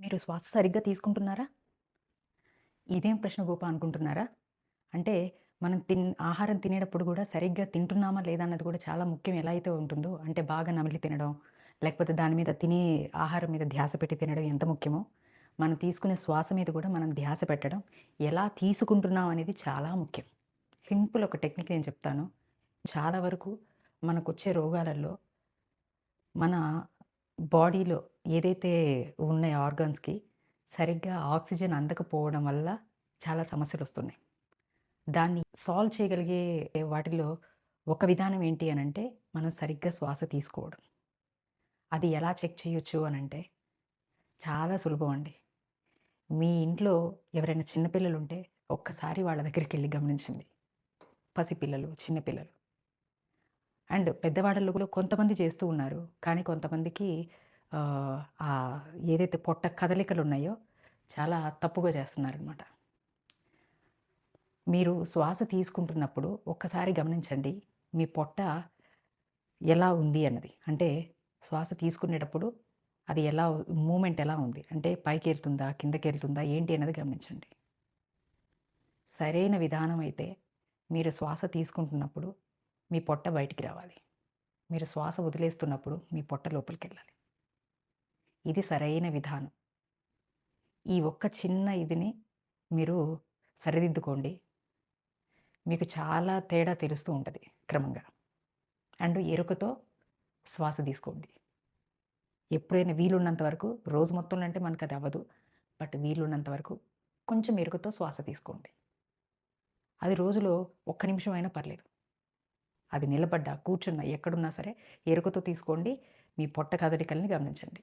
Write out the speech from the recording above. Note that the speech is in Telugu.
మీరు శ్వాస సరిగ్గా తీసుకుంటున్నారా? ఇదేం ప్రశ్న గోప అనుకుంటున్నారా? అంటే మనం తిన్ ఆహారం తినేటప్పుడు కూడా సరిగ్గా తింటున్నామా లేదా అన్నది కూడా చాలా ముఖ్యం ఎలా అయితే ఉంటుందో, అంటే బాగా నమిలి తినడం, లేకపోతే దాని మీద తినే ఆహారం మీద ధ్యాస పెట్టి తినడం ఎంత ముఖ్యమో, మనం తీసుకునే శ్వాస మీద కూడా మనం ధ్యాస పెట్టడం, ఎలా తీసుకుంటున్నాం అనేది చాలా ముఖ్యం. సింపుల్ ఒక టెక్నిక్ నేను చెప్తాను. చాలా వరకు మనకు వచ్చే రోగాలలో మన బాడీలో ఏదైతే ఉన్నాయో ఆర్గాన్స్‌కి సరిగ్గా ఆక్సిజన్ అందకపోవడం వల్ల చాలా సమస్యలు వస్తున్నాయి దాన్ని సాల్వ్ చేయగలిగే వాటిలో ఒక విధానం ఏంటి అని అంటే మనం సరిగ్గా శ్వాస తీసుకోవడం. అది ఎలా చెక్ చేయొచ్చు అని అంటే చాలా సులభం అండి. మీ ఇంట్లో ఎవరైనా చిన్నపిల్లలు ఉంటే ఒక్కసారి వాళ్ళ దగ్గరికి వెళ్ళి గమనించండి. పసిపిల్లలు, చిన్నపిల్లలు అండ్ పెద్దవాళ్ళలో కూడా కొంతమంది చేస్తూ ఉన్నారు. కానీ కొంతమందికి ఏదైతే పొట్ట కదలికలు ఉన్నాయో చాలా తప్పుగా చేస్తున్నారనమాట. మీరు శ్వాస తీసుకుంటున్నప్పుడు ఒక్కసారి గమనించండి. మీ పొట్ట ఎలా ఉంది అన్నది. అంటే శ్వాస తీసుకునేటప్పుడు అది ఎలా మూమెంట్ ఎలా ఉంది? అంటే పైకెళ్తుందా? కిందకెళ్తుందా? ఏంటి అన్నది గమనించండి. సరైన విధానం అయితే మీరు శ్వాస తీసుకుంటున్నప్పుడు మీ పొట్ట బయటికి రావాలి. మీరు శ్వాస వదిలేస్తున్నప్పుడు మీ పొట్ట లోపలికెళ్ళాలి. ఇది సరైన విధానం. ఈ ఒక్క చిన్న ఇదిని మీరు సరిదిద్దుకోండి. మీకు చాలా తేడా తెలుస్తూ ఉంటుంది క్రమంగా. అండ్ ఎరుకతో శ్వాస తీసుకోండి. ఎప్పుడైనా వీలున్నంత వరకు రోజు మొత్తంలో అంటే మనకు అది అవ్వదు. బట్ వీలున్నంత వరకు కొంచెం ఎరుకతో శ్వాస తీసుకోండి. అది రోజులో ఒక్క నిమిషం అయినా పర్లేదు. అది నిలబడ్డా, కూర్చున్నా, ఎక్కడున్నా సరే ఎరుకతో తీసుకోండి. మీ పొట్ట కదలికల్ని గమనించండి.